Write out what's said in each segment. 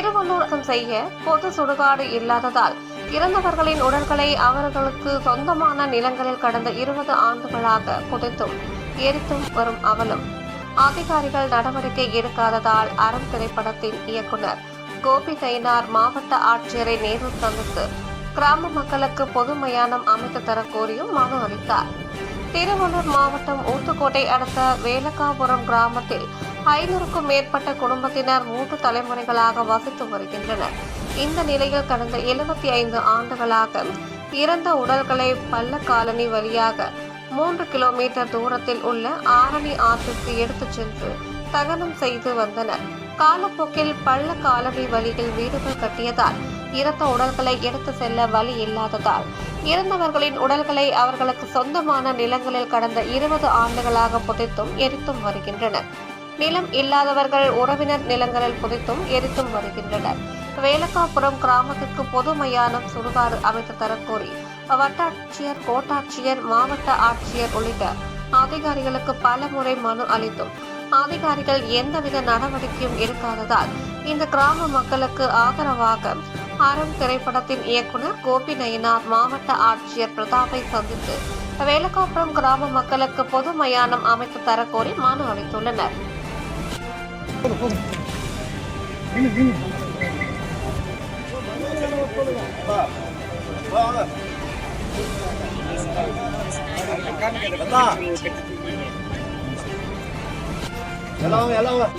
திருவள்ளூர் செய்ய பொது சுடுகாடு இல்லாததால் இறந்தவர்களின் உடல்களை அவர்களுக்கு சொந்தமான நிலங்களில் கடந்த இருபது ஆண்டுகளாக புதைத்தும் எரித்தும் வரும் அவலம். அதிகாரிகள் நடவடிக்கை எடுக்காததால் அறம் திரைப்படத்தின் இயக்குனர் கோபி தைனார் மாவட்ட ஆட்சியரை நேரில் சந்தித்து கிராம மக்களுக்கு பொது மயானம் அமைத்து தர கோரியும் மனு அளித்தார். திருவள்ளூர் மாவட்டம் ஊத்துக்கோட்டை அடுத்த வேலக்காபுரம் கிராமத்தில் ஐநூறுக்கும் மேற்பட்ட குடும்பத்தினர் மூன்று தலைமுறைகளாக வசித்து வருகின்றனர். இந்த நிலையில் கடந்த எழுபத்தி ஐந்து ஆண்டுகளாக இறந்த உடல்களை பள்ள காலனி வழியாக மூன்று கிலோமீட்டர் தூரத்தில் உள்ள ஆரணி ஆற்றுக்கு எடுத்துச் சென்று தகனம் செய்து வந்தனர். காலப்போக்கில் பள்ள காலனி வழியில் வீடுகள் கட்டியதால் இறந்த உடல்களை எடுத்து செல்ல வழி இல்லாததால் இறந்தவர்களின் உடல்களை அவர்களுக்கு சொந்தமான நிலங்களில் கடந்த இருபது ஆண்டுகளாக புதைத்தும் எரித்தும் வருகின்றனர். நிலம் இல்லாதவர்கள் உறவினர் நிலங்களில் புதைத்தும் எரித்தும் வருகின்றனர். வேலக்காபுரம் கிராமத்திற்கு பொது மயானம் சுடுகாடு அமைத்து தரக்கோரி வட்டாட்சியர் கோட்டாட்சியர் மாவட்ட ஆட்சியர் உள்ளிட்ட அதிகாரிகளுக்கு பல முறை மனு அளித்தும் அதிகாரிகள் எந்தவித நடவடிக்கையும் எடுக்காததால் இந்த கிராம மக்களுக்கு ஆதரவாக அறம் திரைப்படத்தின் இயக்குனர் கோபி நயினார் மாவட்ட ஆட்சியர் பிரதாப்பை சந்தித்து வேலக்காபுரம் கிராம மக்களுக்கு பொது மயானம் அமைத்து தரக்கோரி மனு அளித்துள்ளனர். எல்லாம்.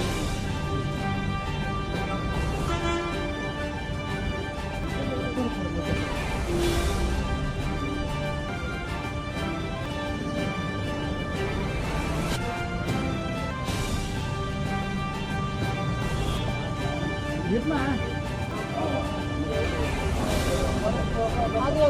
biết mà. không bỏ lỡ